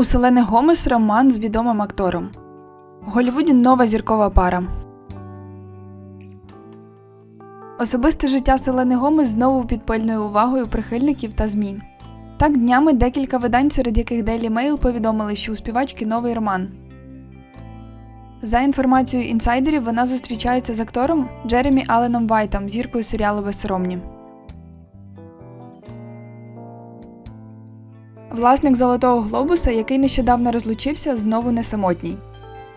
У Селени Гомес роман з відомим актором. В Голлівуді нова зіркова пара. Особисте життя Селени Гомес знову під пильною увагою прихильників та ЗМІ. Так днями декілька видань, серед яких Daily Mail повідомили, що у співачки новий роман. За інформацією інсайдерів, вона зустрічається з актором Джеремі Алленом Вайтом, зіркою серіалу Безсоромні. Власник Золотого Глобуса, який нещодавно розлучився, знову не самотній.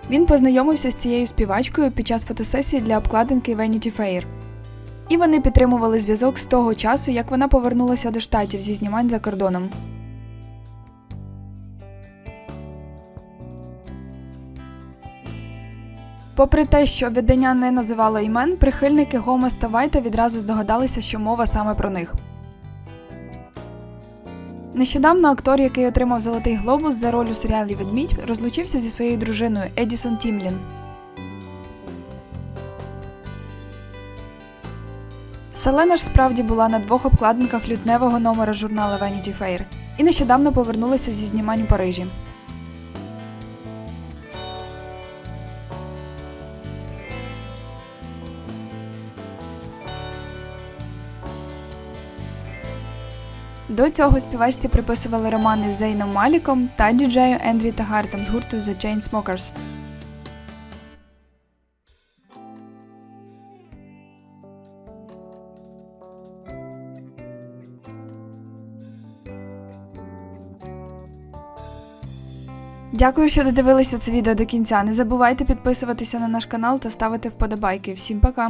Він познайомився з цією співачкою під час фотосесії для обкладинки Vanity Fair. І вони підтримували зв'язок з того часу, як вона повернулася до штатів зі знімань за кордоном. Попри те, що видання не називало імен, прихильники Гомес та Вайта відразу здогадалися, що мова саме про них. Нещодавно актор, який отримав Золотий глобус за роль у серіалі Ведмідь, розлучився зі своєю дружиною Едісон Тімлін. Селена ж справді була на двох обкладинках лютневого номера журналу Vanity Fair і нещодавно повернулася зі знімань у Парижі. До цього співачці приписували романи з Зейном Маліком та діджею Ендрі Тагартом з гурту The Chainsmokers. Дякую, що додивилися це відео до кінця. Не забувайте підписуватися на наш канал та ставити вподобайки. Всім пока!